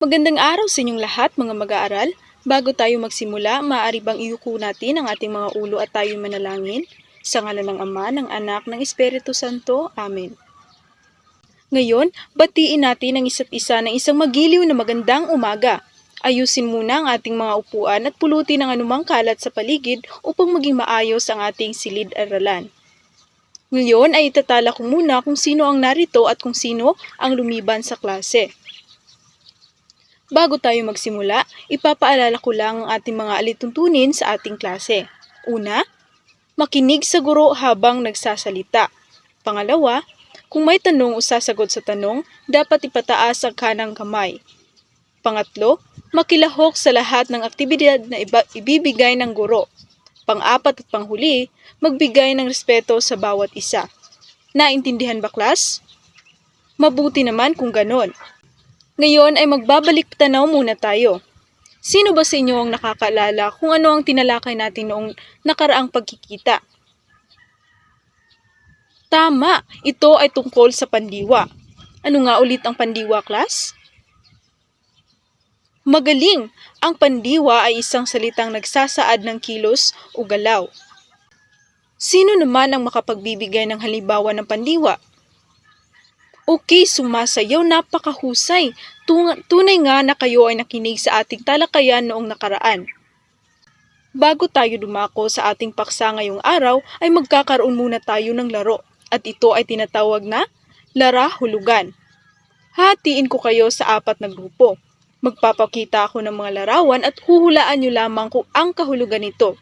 Magandang araw sa inyong lahat mga mag-aaral. Bago tayo magsimula, maaari bang iyuko natin ang ating mga ulo at tayo manalangin? Sa ngala ng Ama, ng Anak, ng Espiritu Santo. Amen. Ngayon, batiin natin ang isa't isa ng isang magiliw na magandang umaga. Ayusin muna ang ating mga upuan at pulutin ang anumang kalat sa paligid upang maging maayos ang ating silid-aralan. Ngayon ay itatala ko muna kung sino ang narito at kung sino ang lumiban sa klase. Bago tayo magsimula, ipapaalala ko lang ang ating mga alituntunin sa ating klase. Una, makinig sa guro habang nagsasalita. Pangalawa, kung may tanong o sasagot sa tanong, dapat ipataas ang kanang kamay. Pangatlo, makilahok sa lahat ng aktibidad na ibibigay ng guro. Pang-apat at panghuli, magbigay ng respeto sa bawat isa. Naintindihan ba, klas? Mabuti naman kung ganon. Ngayon ay magbabalik tanaw muna tayo. Sino ba sa inyo ang nakakaalala kung ano ang tinalakay natin noong nakaraang pagkikita? Tama, ito ay tungkol sa pandiwa. Ano nga ulit ang pandiwa, class? Magaling! Ang pandiwa ay isang salitang nagsasaad ng kilos o galaw. Sino naman ang makapagbibigay ng halimbawa ng pandiwa? Okay, sumasayaw, napakahusay. Tunay nga na kayo ay nakinig sa ating talakayan noong nakaraan. Bago tayo dumako sa ating paksa ngayong araw, ay magkakaroon muna tayo ng laro. At ito ay tinatawag na Lara Hulugan. Hatiin ko kayo sa apat na grupo. Magpapakita ako ng mga larawan at huhulaan nyo lamang kung ang kahulugan nito.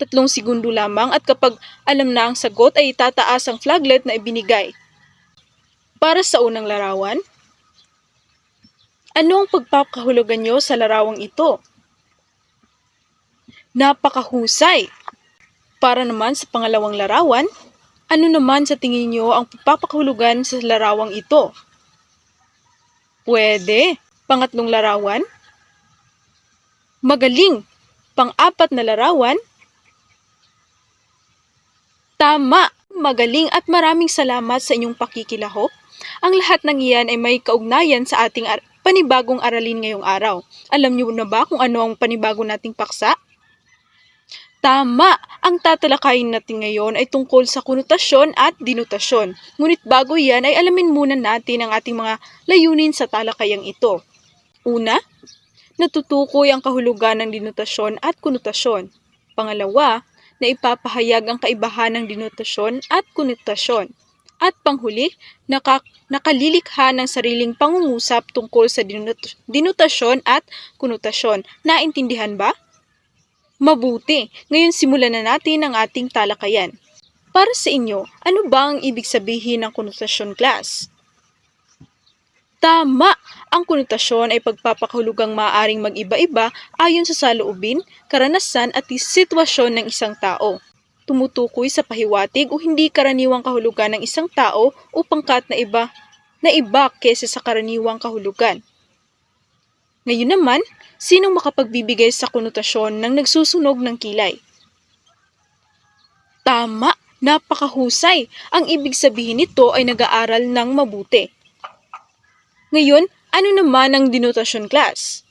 Tatlong segundo lamang at kapag alam na ang sagot ay itataas ang flaglet na ibinigay. Para sa unang larawan, ano ang pagpapakahulugan nyo sa larawang ito? Napakahusay! Para naman sa pangalawang larawan, ano naman sa tingin nyo ang pagpapakahulugan sa larawang ito? Pwede. Pangatlong larawan? Magaling. Pang-apat na larawan? Tama! Magaling at maraming salamat sa inyong pakikilahok. Ang lahat ng iyan ay may kaugnayan sa ating ar- panibagong aralin ngayong araw. Alam niyo na ba kung ano ang panibago nating paksa? Tama! Ang tatalakayin natin ngayon ay tungkol sa konotasyon at dinotasyon. Ngunit bago yan ay alamin muna natin ang ating mga layunin sa talakayang ito. Una, natutukoy ang kahulugan ng dinotasyon at konotasyon. Pangalawa, na ipapahayag ang kaibahan ng dinotasyon at konotasyon. At panghuli, naka, nakalilikha ng sariling pangungusap tungkol sa dinot- dinotasyon at konotasyon. Naintindihan ba? Mabuti! Ngayon simulan na natin ang ating talakayan. Para sa inyo, ano ba ang ibig sabihin ng konotasyon class? Tama! Ang konotasyon ay pagpapakahulugang maaaring mag-iba-iba ayon sa saloobin, karanasan at sitwasyon ng isang tao. Tumutukoy sa pahiwatig o hindi karaniwang kahulugan ng isang tao o pangkat na iba na iba kesa sa karaniwang kahulugan. Ngayon naman, sinong makapagbibigay sa konotasyon ng nagsusunog ng kilay? Tama! Napakahusay! Ang ibig sabihin nito ay nag-aaral ng mabuti. Ngayon, ano naman ang denotasyon class?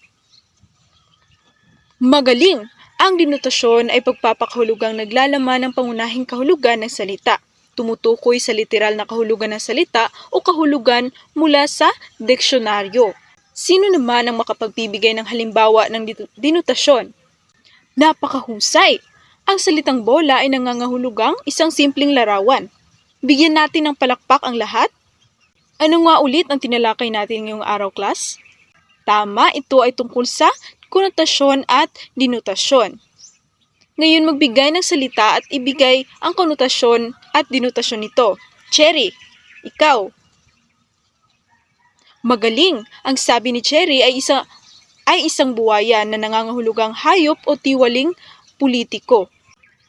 Magaling! Ang denotasyon ay pagpapakahulugang naglalaman ng pangunahing kahulugan ng salita. Tumutukoy sa literal na kahulugan ng salita o kahulugan mula sa deksyonaryo. Sino naman ang makapagbibigay ng halimbawa ng denotasyon? Napakahusay! Ang salitang bola ay nangangahulugang isang simpleng larawan. Bigyan natin ng palakpak ang lahat ano nga ulit ang tinalakay natin ngayong araw, class? Tama, ito ay tungkol sa konotasyon at denotasyon. Ngayon magbigay ng salita at ibigay ang konotasyon at denotasyon nito. Cherry, ikaw. Magaling! Ang sabi ni Cherry ay isa ay isang buwaya na nangangahulugang hayop o tiwaling politiko.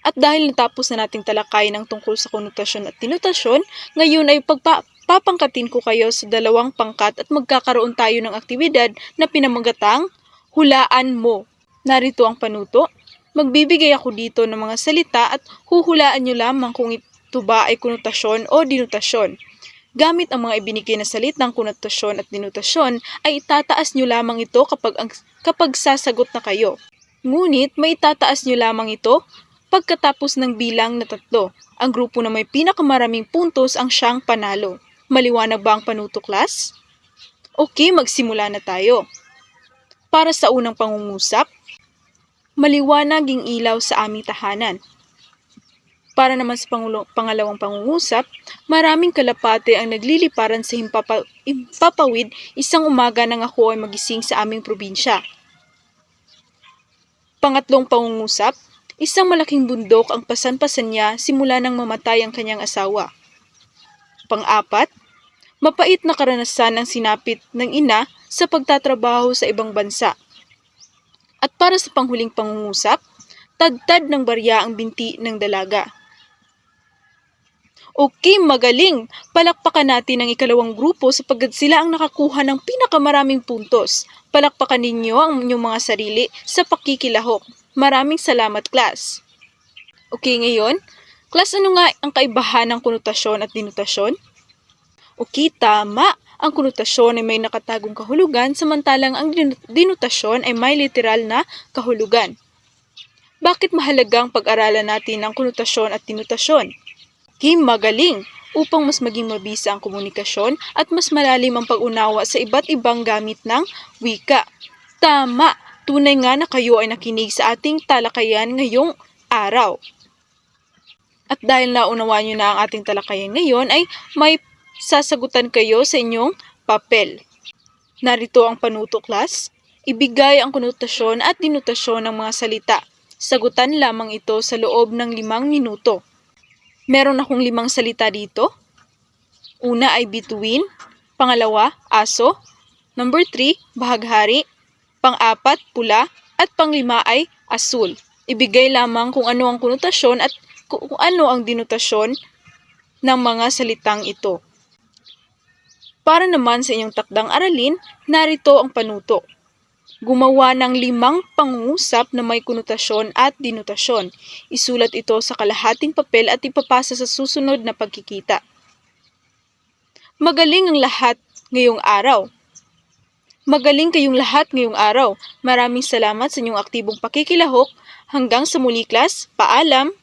At dahil natapos na nating talakayin ang tungkol sa konotasyon at denotasyon, ngayon ay pagpa papangkatin ko kayo sa dalawang pangkat at magkakaroon tayo ng aktibidad na pinamagatang Hulaan Mo. Narito ang panuto. Magbibigay ako dito ng mga salita at huhulaan nyo lamang kung ito ba ay konotasyon o denotasyon. Gamit ang mga ibinigay na salitang konotasyon at denotasyon ay itataas nyo lamang ito kapag, ang, kapag sasagot na kayo. Ngunit may itataas nyo lamang ito pagkatapos ng bilang na tatlo. Ang grupo na may pinakamaraming puntos ang siyang panalo. Maliwanag ba ang panuto class? Okay, magsimula na tayo. Para sa unang pangungusap, maliwanag yung ilaw sa aming tahanan. Para naman sa pangalawang pangungusap, maraming kalapate ang nagliliparan sa himpapa- himpapawid isang umaga nang ako ay magising sa aming probinsya. Pangatlong pangungusap, isang malaking bundok ang pasan-pasan niya simula nang mamatay ang kanyang asawa. Pang-apat, mapait na karanasan ang sinapit ng ina sa pagtatrabaho sa ibang bansa. At para sa panghuling pangungusap, tadtad ng barya ang binti ng dalaga. Okay, magaling! Palakpakan natin ang ikalawang grupo sapagkat sila ang nakakuha ng pinakamaraming puntos. Palakpakan ninyo ang inyong mga sarili sa pakikilahok. Maraming salamat, class! Okay, ngayon, class, ano nga ang kaibahan ng konotasyon at denotasyon? Okay, tama! Ang konotasyon ay may nakatagong kahulugan samantalang ang denotasyon ay may literal na kahulugan. Bakit mahalaga ang pag-aralan natin ng konotasyon at denotasyon? Kim magaling upang mas maging mabisa ang komunikasyon at mas malalim ang pag-unawa sa iba't ibang gamit ng wika. Tama! Tunay nga na kayo ay nakinig sa ating talakayan ngayong araw. At dahil naunawaan nyo na ang ating talakayan ngayon ay may sasagutan kayo sa inyong papel. Narito ang panuto class. Ibigay ang konotasyon at denotasyon ng mga salita. Sagutan lamang ito sa loob ng limang minuto. Meron akong limang salita dito. Una ay bituin, pangalawa, aso, number three, bahaghari, pang-apat, pula, at panglima ay asul. Ibigay lamang kung ano ang konotasyon at kung ano ang denotasyon ng mga salitang ito. Para naman sa inyong takdang aralin, narito ang panuto. Gumawa ng limang pangungusap na may konotasyon at denotasyon. Isulat ito sa kalahating papel at ipapasa sa susunod na pagkikita. Magaling ang lahat ngayong araw. Magaling kayong lahat ngayong araw. Maraming salamat sa inyong aktibong pakikilahok. Hanggang sa muli, class. Paalam!